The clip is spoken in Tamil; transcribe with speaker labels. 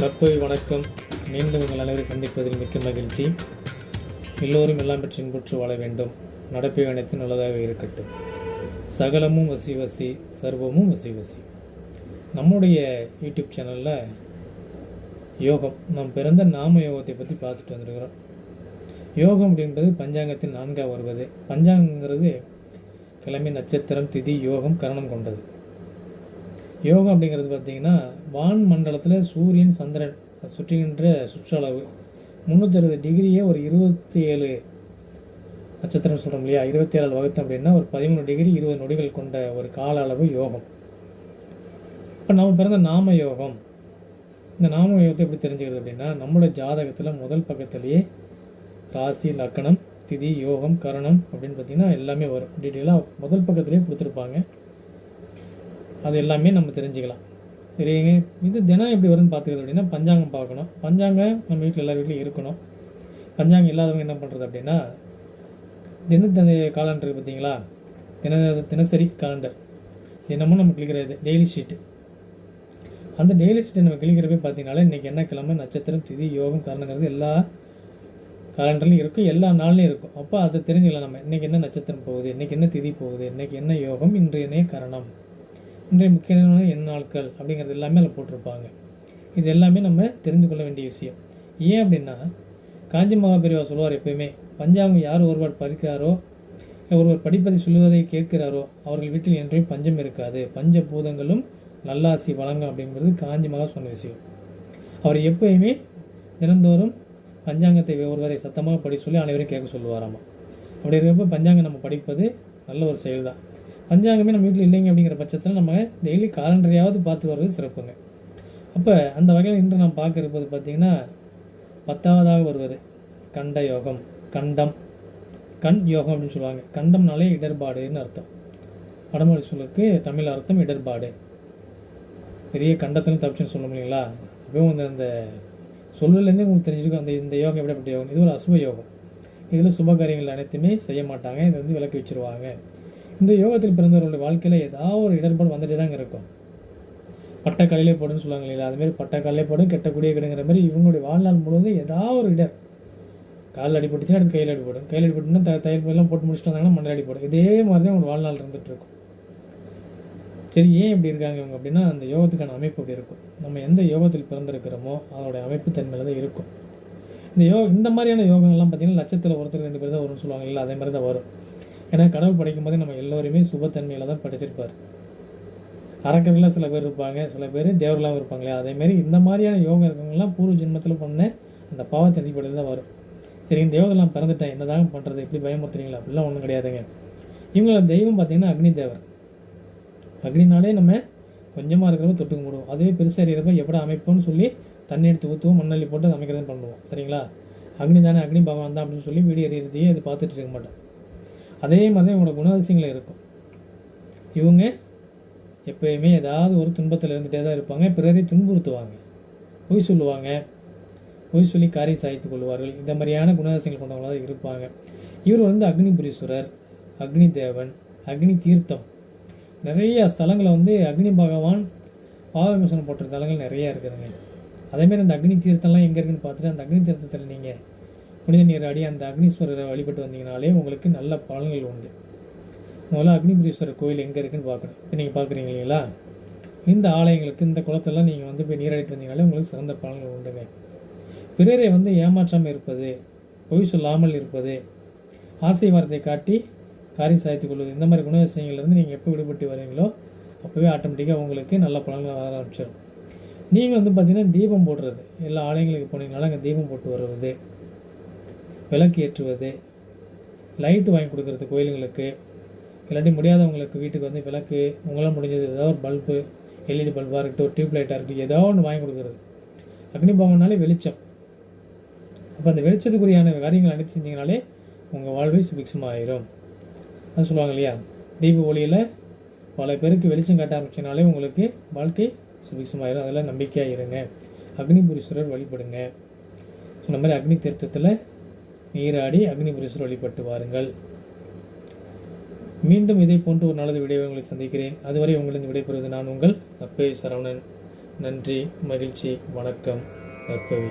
Speaker 1: நட்பு வணக்கம். மீண்டும் உங்கள் அனைவரை சந்திப்பதில் மிக்க மகிழ்ச்சி. எல்லோரும் எல்லாம் பெற்று இன்புற்று வாழ வேண்டும். நடப்பை அனைத்து நல்லதாக இருக்கட்டும். சகலமும் வசி வசி சர்வமும் வசி வசி. நம்முடைய யூடியூப் சேனலில் யோகம் நாம் பிறந்த நாம யோகத்தை பற்றி பார்த்துட்டு வந்திருக்கிறோம். யோகம் அப்படின்றது பஞ்சாங்கத்தின் நான்காக வருவது பஞ்சாங்கங்கிறது கிழமை நட்சத்திரம் திதி யோகம் கரணம் கொண்டது. யோகம் அப்படிங்கிறது பார்த்தீங்கன்னா வான் மண்டலத்தில் சூரியன் சந்திரன் சுற்றுகின்ற சுற்றளவு. முந்நூற்றி அறுபது டிகிரியே ஒரு இருபத்தி ஏழு நட்சத்திரம் சொல்கிறோம் இல்லையா? இருபத்தி ஏழு வகுத்தம் அப்படின்னா ஒரு பதிமூணு டிகிரி இருபது நொடிகள் கொண்ட ஒரு கால அளவு யோகம். இப்போ நம்ம பிறந்த நாம யோகம். இந்த நாம யோகத்தை எப்படி தெரிஞ்சுக்கிறது அப்படின்னா நம்மளோட ஜாதகத்தில் முதல் பக்கத்துலேயே ராசி லக்கணம் திதி யோகம் கரணம் அப்படின்னு பார்த்தீங்கன்னா எல்லாமே வரும். டீட்டெயிலாக முதல் பக்கத்துலேயே கொடுத்துருப்பாங்க. அது எல்லாமே நம்ம தெரிஞ்சுக்கலாம். சரிங்க இது தினம் எப்படி வரும்னு பார்த்துக்கிறது அப்படின்னா பஞ்சாங்கம் பார்க்கணும். பஞ்சாங்கம் நம்ம வீட்டில் எல்லா வீட்லையும் இருக்கணும். பஞ்சாங்கம் இல்லாதவங்க என்ன பண்ணுறது அப்படின்னா தினத்தந்த காலண்டர் பார்த்தீங்களா? தின தினசரி காலண்டர் தினமும் நம்ம கிளிக்கிறது டெய்லி ஷீட்டு அந்த டெய்லி ஷீட்டை நம்ம கிளிக்கிறப்பே பார்த்தீங்கனாலே இன்றைக்கி என்ன கிழமை நட்சத்திரம் திதி யோகம் காரணங்கிறது எல்லா காலண்டர்லையும் இருக்கும் எல்லா நாள்லையும் இருக்கும். அப்போ அதை தெரிஞ்சுக்கலாம் நம்ம. இன்றைக்கி என்ன நட்சத்திரம் போகுது? இன்றைக்கி என்ன திதி போகுது? இன்றைக்கி என்ன யோகம்? இன்றைய கரணம். இன்றைய முக்கியமான எண் நாட்கள் அப்படிங்கிறது எல்லாமே அதில் போட்டிருப்பாங்க. இது எல்லாமே நம்ம தெரிந்து கொள்ள வேண்டிய விஷயம். ஏன் அப்படின்னா காஞ்சி மகாபெரிவா சொல்லுவார் எப்பயுமே பஞ்சாங்கம் யார் ஒருவர் படிக்கிறாரோ இல்லை ஒருவர் படிப்பதை சொல்லுவதை கேட்கிறாரோ அவர்கள் வீட்டில் என்றையும் பஞ்சம் இருக்காது. பஞ்ச பூதங்களும் நல்லாசி வழங்கும் அப்படிங்கிறது காஞ்சி மகா சொன்ன விஷயம். அவர் எப்பயுமே தினந்தோறும் பஞ்சாங்கத்தை ஒருவரை சத்தமாக படி சொல்லி அனைவரும் கேட்க சொல்லுவாராமா. அப்படி இருக்கிறப்ப பஞ்சாங்கம் நம்ம படிப்பது நல்ல ஒரு செயல் தான் பஞ்சாங்கமே நம்ம வீட்டில் இல்லைங்க அப்படிங்கிற பட்சத்தில் நம்ம டெய்லி காலண்டரையாவது பார்த்து வர்றது சிறப்புங்க. அப்போ அந்த வகையில் இன்று நாம் பார்க்க இருப்பது பார்த்திங்கன்னா பத்தாவதாக வருவது. கண்ட யோகம் கண்டம். கண் யோகம் அப்படின்னு சொல்லுவாங்க. கண்டம்னாலே இடர்பாடுன்னு அர்த்தம். வடமொழி சொல்லுக்கு தமிழ் அர்த்தம் இடர்பாடு. பெரிய கண்டத்திலும் தப்பிச்சுன்னு சொல்ல முடியுங்களா? அப்பவும் அந்த அந்த சொல்லுலேருந்தே உங்களுக்கு தெரிஞ்சிருக்கும். அந்த இந்த யோகம் எப்படிப்பட்ட யோகம்? இது ஒரு அசுப யோகம். இதில் சுப காரியங்கள் அனைத்துமே செய்ய மாட்டாங்க. இதை வந்து விளக்கி வச்சிருவாங்க. இந்த யோகத்தில் பிறந்தவர்களுடைய வாழ்க்கையில் ஏதாவது ஒரு இடர்பாடு வந்துட்டே தாங்க இருக்கும். பட்ட போடுன்னு சொல்லுவாங்க இல்லையா? அதுமாரி பட்ட போடும் கெட்டக்கூடிய கிடைங்கிற மாதிரி இவங்களுடைய வாழ்நாள் முழுவதும் ஏதாவது ஒரு இடர். காலில் அடிபட்டுச்சுன்னா அடுத்து கையில் அடிபடும் கையில் அடிபட்டுன்னா த தையல் எல்லாம் போட்டு முடிச்சுட்டு வந்தாங்கன்னா மண்டல அடிபடும் இதே மாதிரி தான் அவங்க வாழ்நாள் இருந்துட்டு இருக்கும். சரி ஏன் இப்படி இருக்காங்க இவங்க அப்படின்னா அந்த யோகத்துக்கான அமைப்பு அப்படி இருக்கும். நம்ம எந்த யோகத்தில் பிறந்திருக்கிறோமோ அதோடைய அமைப்பு தன்மையில் தான் இருக்கும். இந்த யோ இந்த மாதிரியான யோகங்கள்லாம் பார்த்தீங்கன்னா லட்சத்தில் ஒருத்தர் ரெண்டு பேர் தான் வரும்னு சொல்லுவாங்க இல்லை அதே மாதிரி தான் வரும். ஏன்னா கடவுள் படைக்கும் போது நம்ம எல்லோருமே சுபத்தன்மையில் தான் படைச்சிருப்பார். அரக்கர்களாக சில பேர் இருப்பாங்க சில பேர் தேவர்களாகவும் இருப்பாங்களே அதேமாரி இந்த மாதிரியான யோகம் இருக்கவங்கலாம் பூர்வ ஜென்மத்தில் பண்ண அந்த பாவத்தை அடிப்படையில் தான் வரும். சரி இந்த தேவதெல்லாம் பிறந்துட்டேன் என்னதாங்க பண்ணுறது எப்படி பயமுறுத்துறீங்களா? அப்படிலாம் ஒன்றும் கிடையாதுங்க. இவங்களோட தெய்வம் பார்த்தீங்கன்னா அக்னி தேவர் அக்னினாலே நம்ம கொஞ்சமாக இருக்கிறப்ப தொட்டு கும்பிடுவோம் அதுவே பெருசாக இருக்கிறப்ப எப்படி அமைப்போம்னு சொல்லி தண்ணி எடுத்து ஊற்றுவோம் மண்ணள்ளி போட்டு அமைக்கிறதுன்னு அமைக்கிறது பண்ணுவோம். சரிங்களா? அக்னி தானே அக்னி பகவான் தான் அப்படின்னு சொல்லி வீடியோ எறியறதையே அது பார்த்துட்டு இருக்க மாட்டோம். அதே மாதிரி இவங்களோட குணாதிசயங்கள் இருக்கும். இவங்க எப்பயுமே ஏதாவது ஒரு துன்பத்தில் இருந்துகிட்டே தான் இருப்பாங்க. பிறரை துன்புறுத்துவாங்க. பொய் சொல்லுவாங்க. பொய் சொல்லி காரியம் சாய்த்து கொள்வார்கள். இந்த மாதிரியான குணாதிசயங்கள் கொண்டவங்களாக இருப்பாங்க. இவர் வந்து அக்னிபுரீஸ்வரர் அக்னி தேவன் அக்னி தீர்த்தம் நிறைய ஸ்தலங்களை வந்து அக்னி பகவான் பாவவிமோசனம் போட்ட தலங்கள் நிறையா இருக்குதுங்க. அதேமாரி அந்த அக்னி தீர்த்தம்லாம் எங்கே இருக்குன்னு பார்த்துட்டு அந்த அக்னி தீர்த்தத்தில் நீங்கள் புனித நீராடி அந்த அக்னீஸ்வரரை வழிபட்டு வந்தீங்கனாலே உங்களுக்கு நல்ல பலன்கள் உண்டு. முதல்ல அக்னிபுரீஸ்வரர் கோயில் எங்கே இருக்குன்னு பார்க்கணும். இப்போ நீங்கள் பார்க்குறீங்க இல்லைங்களா இந்த ஆலயங்களுக்கு இந்த குளத்தெல்லாம் நீங்கள் வந்து போய் நீராடிட்டு வந்தீங்கனாலே உங்களுக்கு சிறந்த பலன்கள் உண்டுங்க. பிறரை வந்து ஏமாற்றாமல் இருப்பது பொய் சொல்லாமல் இருப்பது ஆசை வார்த்தை காட்டி காரியம் சாய்த்து கொள்வது இந்த மாதிரி குணாதிசயங்கள்லேருந்து நீங்கள் எப்போ விடுபட்டு வரீங்களோ அப்போவே ஆட்டோமேட்டிக்காக உங்களுக்கு நல்ல பலன்கள் வர ஆரம்பிச்சிடும். நீங்கள் வந்து பார்த்திங்கன்னா தீபம் போடுறது. எல்லா ஆலயங்களுக்கு போனீங்கனாலும் அங்கே தீபம் போட்டு வருவது விளக்கு ஏற்றுவது லைட்டு வாங்கி கொடுக்குறது கோயிலுங்களுக்கு இல்லாட்டி முடியாதவங்களுக்கு வீட்டுக்கு வந்து விளக்கு உங்களால் முடிஞ்சது ஏதாவது ஒரு பல்பு எல்இடி பல்பாக இருக்கட்டும் டியூப் லைட்டாக இருக்கட்டும் ஏதோ ஒன்று வாங்கி கொடுக்குறது. அக்னிபாவம்னாலே வெளிச்சம். அப்போ அந்த வெளிச்சத்துக்குரியான காரியங்கள் அனைத்து செஞ்சிங்கனாலே உங்கள் வாழ்வே சுபிக்ஷமாக ஆயிரும் அது சொல்லுவாங்க இல்லையா? தீப ஒளியில் பல பேருக்கு வெளிச்சம் காட்ட ஆரம்பிச்சனாலே உங்களுக்கு வாழ்க்கை சுபிக்ஷமாயிரும். அதில் நம்பிக்கையாக இருங்க. அக்னிபுரீஸ்வரர் வழிபடுங்க. சொன்ன மாதிரி அக்னி தீர்த்தத்தில் நீராடி அக்னிபுரீஸ்வரர் வழிபட்டு வாருங்கள். மீண்டும் இதை போன்று ஒரு நல்லது விடையை உங்களை சந்திக்கிறேன். அதுவரை உங்களிடம் விடைபெறுவது நான் உங்கள் அப்பே சரவணன். நன்றி மகிழ்ச்சி வணக்கம். நற்பவி